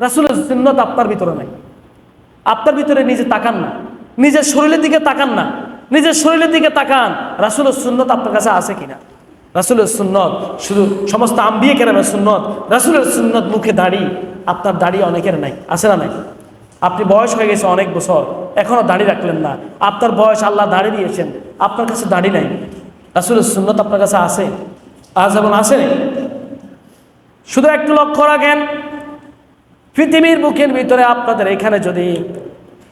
রাসুলের সুন্নত আপনার ভিতরে নাই। আপনার ভিতরে নিজে তাকান না। নিজের শরীরের দিকে তাকান না। নিজের শরীরের দিকে তাকান, রাসুলের সুন্নত আপনার কাছে আছে কিনা? রাসুলের সুন্নত শুধু সমস্ত আম্বিয়ে কেরামের সুন্নত, রাসুলের সুন্নত মুখে দাড়ি, আপনার দাড়ি অনেকের নাই। আছে না নাই? আপনি বয়স হয়ে গেছে অনেক বছর, এখনও দাড়ি রাখলেন না। আপনার বয়স আল্লাহ দাড়ি দিয়েছেন, আপনার কাছে দাড়ি নাই। রাসুলের সুন্নত আপনার কাছে আছে? আজ যেমন আছে শুধু একটু লক্ষ্য রাখেন পৃথিবীর বুকের ভিতরে আপনাদের এখানে যদি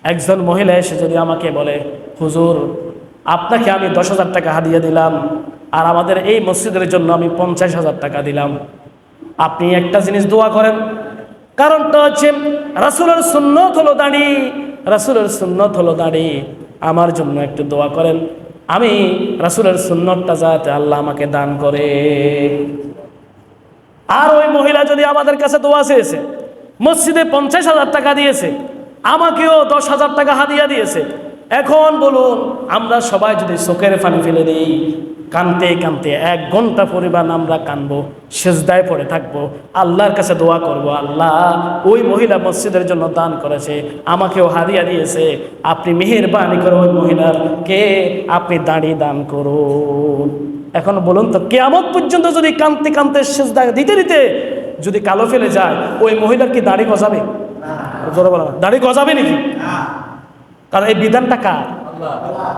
একজন মহিলা এসে যদি আমাকে বলে, হুজুর, আপনাকে আমি দশ হাজার টাকা হাদিয়ে দিলাম আর আমাদের এই মসজিদের জন্য আমি পঞ্চাশ হাজার টাকা দিলাম। আপনি একটা জিনিস দোয়া করেন। কারণটা হচ্ছে রাসুলের সুন্নত হলো দাঁড়ি। রাসুলের সুন্নত হলো দাঁড়ি। আমার জন্য একটু দোয়া করেন। আমি রাসুলের সুন্নতটা যাতে আল্লাহ আমাকে দান করে। আর ওই মহিলা যদি আমাদের কাছে দোয়া চেয়েছে মসজিদে পঞ্চাশ হাজার টাকা দিয়েছে, আমাকেও দশ হাজার টাকা হাদিয়া দিয়েছে। এখন বলুন, আমরা সবাই যদি চোখের পানি ফেলে দিই, কানতে কানতে এক ঘণ্টা পরিমাণ আমরা কানবো, সেজদায় পড়ে থাকব, আল্লাহর কাছে দোয়া করব, আল্লাহ ওই মহিলা মসজিদের জন্য দান করেছে, আমাকেও হারিয়া দিয়েছে, আপনি মেহেরবানি করে ওই মহিলাকে আপনি দাঁড়িয়ে দান করুন। এখন বলুন তো, কেয়ামত পর্যন্ত যদি কানতে কানতে সেজদা দিতে দিতে যদি কালো ফেলে যায় ওই মহিলার কি দাড়ি গজাবে? জোরে বলো। দাড়ি গজাবে নাকি? কারণ এই বিধানটা কার?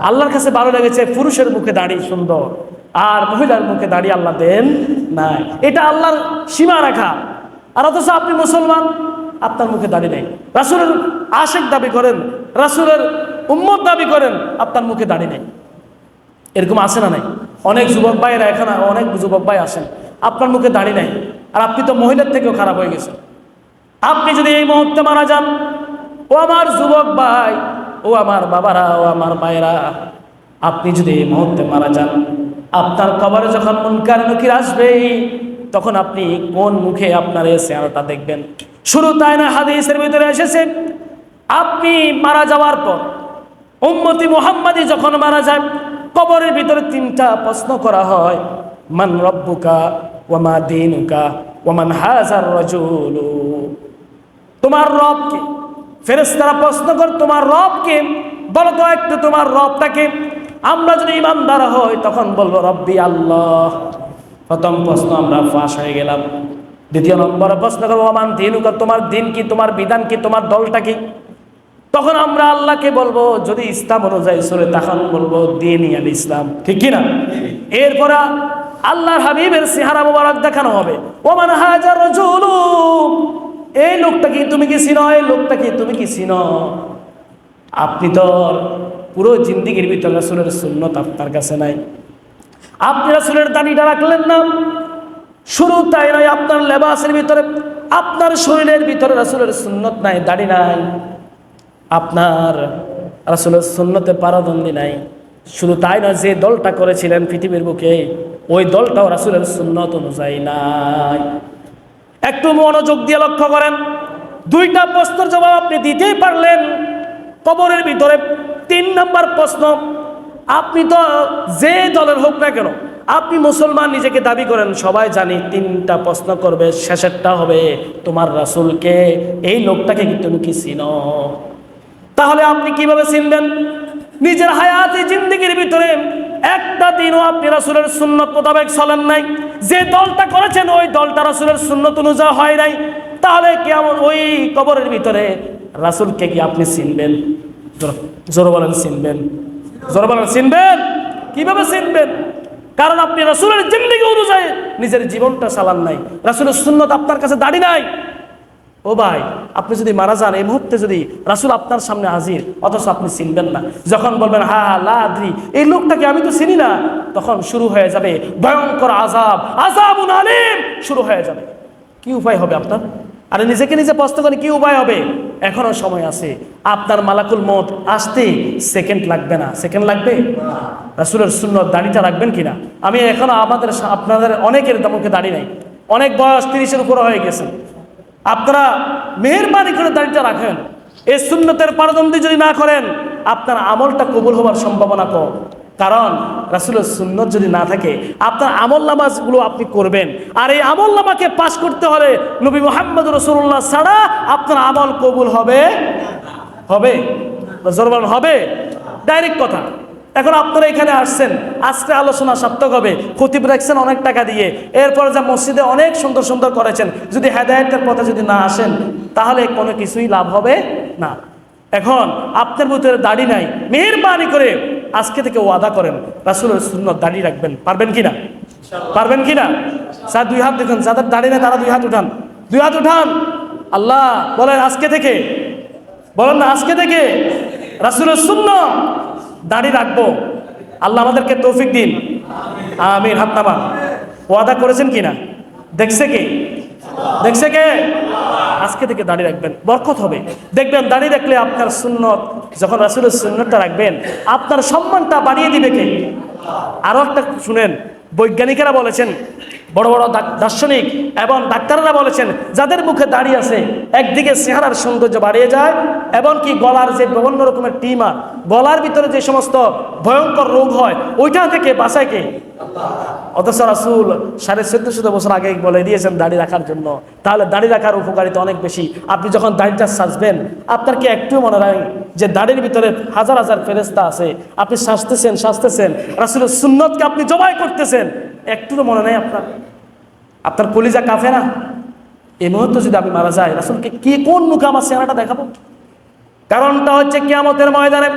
আল্লাহর কাছে ভালো লেগেছে পুরুষের মুখে দাড়ি সুন্দর আর মহিলার মুখে দাড়ি আল্লাহ দেন নাই। এটা আল্লাহর সীমা রাখা। আর অথচ আপনি মুসলমান আপনার মুখে দাড়ি নেই। রাসুলের আশেক দাবি করেন রাসুলের উম্মত দাবি করেন আপনার মুখে দাড়ি নেই। এরকম আসে না নাই? অনেক যুবক ভাইয়েরা এখানে অনেক যুবক ভাই আসেন আপনার মুখে দাড়ি নাই। আর আপনি তো মহিলার থেকেও খারাপ হয়ে গেছেন। আপনি যদি এই মুহূর্তে মারা যান, ও আমার যুবক ভাই, ও আমার বাবারা, ও আমার ভাইয়েরা আপনি যদি এই মুহূর্তে মারা যান, আপনার কবরে যখন মুনকার নকির আসবে তখন আপনি কোন মুখে আপনার এই চেহারাটা দেখবেন? শুরু তাই না হাদিসের ভিতরে এসেছে, আপনি মারা যাওয়ার পর, উম্মতি মোহাম্মদী যখন মারা যায় কবরের ভিতরে তিনটা প্রশ্ন করা হয়, মান রব্বুকা ওয়ামা দিনুকা, ওয়ামান হাজার রজুলু? তোমার রব কে? ফেরেস্তারা প্রশ্ন কর, তোমার রব কে? বলো তো একটু তোমার রবটাকে। আমরা যদি ইমানদার হই, তখন বলব, রব্বি আল্লাহ। প্রথম প্রশ্ন আমরা ফাঁস হয়ে গেলাম। দ্বিতীয় নম্বরে প্রশ্ন করব আমান দিনুকা, তোমার দিন কি, তোমার বিধান কি, তোমার দলটা কি? তখন আমরা আল্লাহকে বলব, যদি ইসলাম অনুযায়ী চলে তখন বলব, দিন আল ইসলাম। ঠিক কিনা? এরপরে আল্লাহর হাবিবের সিহারা মোবারক দেখানো হবে। ওমান হাজার এই লোকটা কি তুমি কি চিনো? এই লোকটা কি তুমি কি চিনো? আপনি তো পুরো জিন্দিগির ভিতরে রাসুলের সুন্নত আপনার কাছে নাই। আপনি রাসুলের দানিটা রাখলেন না। শুরু তাই নয় আপনার লেবাসের ভিতরে, আপনার শরীরের ভিতরে রাসুলের সুন্নত নাই, দাড়ি নাই। আপনার রাসুলের সুন্নতে পারদন্দি নাই। শুধু তাই নয়, যে দলটা করেছিলেন পৃথিবীর বুকে, ওই দলটাও রাসুলের সুন্নত অনুযায়ী নাই। একটু মনোযোগ দিয়ে লক্ষ্য করেন, দুইটা প্রশ্নের জবাব আপনি দিতেই পারলেন। কবরের ভিতরে তিন নম্বর প্রশ্ন, আপনি তো যে দলের হোক না কেন, আপনি মুসলমান, নিজেকে দাবি করেন, সবাই জানি তিনটা প্রশ্ন করবে, শেষেরটা হবে, তোমার রাসুলকে, এই লোকটাকে কি তুমি কি চিনো? তাহলে আপনি কীভাবে চিনবেন? নিজের হায়াতি জিন্দগির ভিতরে একটা দিনও আপনি রাসুলের সুন্নত মোতাবেক চলেন নাই। যে দলটা করেছেন, ওই দলটা রাসুলের সুন্নত অনুযায়ী হয় নাই। তাহলে কেমন ওই কবরের ভিতরে রাসুলকে কি আপনি চিনবেন? জোর- বলেন চিনবেন। জোরে বলেন চিনবেন। কীভাবে চিনবেন? কারণ আপনি রাসুলের জিন্দগি অনুযায়ী নিজের জীবনটা চালান নাই। রাসুলের সুন্নত আপনার কাছে দাড়ি নাই। ও ভাই, আপনি যদি মারা যান, এই মুহূর্তে যদি রাসুল আপনার সামনে হাজির, অথচ আপনি চিনবেন না। যখন বলবেন, হা লাদ্রি এই লোকটাকে আমি তো চিনি না, তখন শুরু হয়ে যাবে ভয়ঙ্কর আজাব আজাব আলিম! শুরু হয়ে যাবে। কি উপায় হবে আপনার? আরে নিজেকে নিজে প্রশ্ন করে কি উপায় হবে? এখনও সময় আছে। আপনার মালাকুল মত আসতে সেকেন্ড লাগবে না। সেকেন্ড লাগবে? রাসুলের শূন্য দাড়িটা রাখবেন কিনা? আমি এখনও আমাদের আপনাদের অনেকের মুখে দাড়ি নাই। অনেক বয়স তিরিশের উপর হয়ে গেছে। আপনারা মেহরবানি করে দাড়িটা রাখেন। এই সুন্নতের পারদন্দি যদি না করেন, আপনার আমলটা কবুল হওয়ার সম্ভাবনা কম। কারণ রাসুলের সুন্নত যদি না থাকে, আপনার আমল নামাজগুলো আপনি করবেন। আর এই আমল নামাকে পাশ করতে হলে নবী মোহাম্মদ রসুল্লাহ ছাড়া আপনার আমল কবুল হবে? হবে। হবে? ডাইরেক্ট কথা। এখন আপনারা এখানে আসছেন আজকে আলোচনা সার্থক হবে। খতিব রাখছেন অনেক টাকা দিয়ে। এরপর যা মসজিদে অনেক সুন্দর সুন্দর করেছেন যদি হেদায়তের পথে যদি না আসেন তাহলে কোনো কিছুই লাভ হবে না। এখন আপনার ভিতরে দাড়ি নাই মেহরবানি করে আজকে থেকে ওয়াদা করেন রাসুলের সুন্নত দাড়ি রাখবেন। পারবেন কি না? পারবেন কি না? স্যার দুই হাত দেখুন যাদের দাড়ি নেই তারা দুই হাত উঠান। দুই হাত উঠান। আল্লাহ বলেন আজকে থেকে বলেন না আজকে থেকে রাসুলের শূন্য দাড়ি রাখব। আল্লাহ আমাদেরকে তৌফিক দিন। আমিন, হাত নামা ওয়াদা করেছেন কিনা? দেখছে কে? দেখছে কে? আজকে থেকে দাঁড়িয়ে রাখবেন। বরকত হবে। দেখবেন, দাঁড়িয়ে রাখলে আপনার সুন্নত, যখন রাসুলের সুন্নতটা রাখবেন, আপনার সম্মানটা বাড়িয়ে দিবে কে? আরও একটা শুনেন। বৈজ্ঞানিকেরা বলেছেন বড় বড় দার্শনিক এবং ডাক্তাররা বলেছেন, যাদের মুখে দাঁড়িয়ে আছে, একদিকে চেহারার সৌন্দর্য বাড়িয়ে যায় এবং কি গলার যে বিভিন্ন রকমের টিমার গলার ভিতরে যে সমস্ত ভয়ঙ্কর রোগ হয়, ওইটা থেকে বাঁচায় কে? অথচ রাসুল সাড়ে চোদ্দশো বছর আগে বলে দিয়েছেন দাড়ি রাখার জন্য। তাহলে দাড়ি রাখার উপকারিতা অনেক বেশি। আপনি যখন দাড়িটা সাজবেন, আপনার কি একটু মনে হয় যে দাড়ির ভিতরে হাজার হাজার ফেরেস্তা আছে? আপনি সাজতেছেন সাজতেছেন। রাসুলের সুন্নতকে আপনি জবাই করতেছেন। একটু মনে নেই আপনার। আপনার কলিজা কাফে না এই মুহূর্তে যদি আমি মারা যাই, রাসুলকে কি কোন মুখে আমার চেহারাটা দেখাবো? কারণটা হচ্ছে কিয়ামতের ময়দানে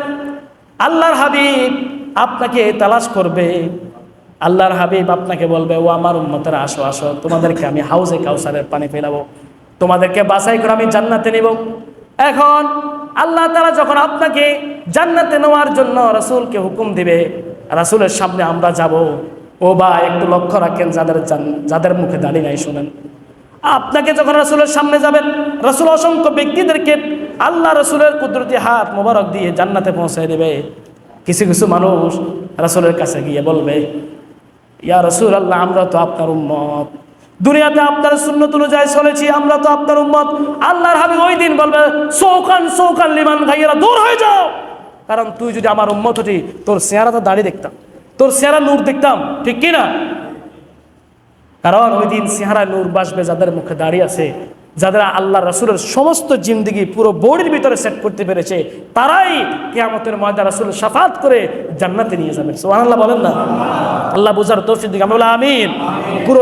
আল্লাহর হাবিব আপনাকে তালাশ করবে। আল্লাহর হাবিব আপনাকে বলবে, ও আমার উন্মতের আসো আসো। তোমাদেরকে আমি হাউসে কাউসারের পানি ফেলাবো। তোমাদেরকে বাছাই করে আমি জান্নাতে নিব। এখন আল্লাহ তারা যখন আপনাকে জান্নাতে নেওয়ার জন্য রাসূলকে হুকুম দিবে, রাসূলের সামনে আমরা যাব। ও বা একটু লক্ষ্য রাখেন, যাদের যাদের মুখে দাঁড়িয়ে নাই শোনেন। আপনাকে যখন রাসূলের সামনে যাবেন, রাসূল অসংখ্য ব্যক্তিদেরকে আল্লাহ রসুলের কুদরতি হাত মোবারক দিয়ে জান্নাতে পৌঁছে দেবে। কিছু কিছু মানুষ রাসূলের কাছে গিয়ে বলবে, ইয়া রসুল আল্লাহ আমরা তো আপনার উম্মত। দুনিয়াতে আপনার সুন্নত অনুযায়ী চলেছি, আমরা তো আপনার উম্মত। আল্লাহর হাবি ওই দিন বলবে সৌকান সৌকান লিমান ভাইয়েরা দূর হয়ে যাও। কারণ তুই যদি আমার উম্মত হতি, তোর চেহারা তো দাঁড়িয়ে দেখতাম। তোর চেহারা নূর দেখতাম, ঠিক কিনা কারণ ওই দিন চেহারা নূর বাসবে যাদের মুখে দাঁড়িয়ে আছে যারা আল্লাহ রাসুলের সমস্ত জিন্দগি পুরো বোর্ডের ভিতরে সেট করতে পেরেছে, তারাই কেয়ামতের ময়দা রাসুল সাফাত করে জান্নাতে নিয়ে যাবেন সোহান আল্লাহ বলেন না? আল্লাহ বুঝার তৌফিক দিকে। আমরা আমিন। পুরো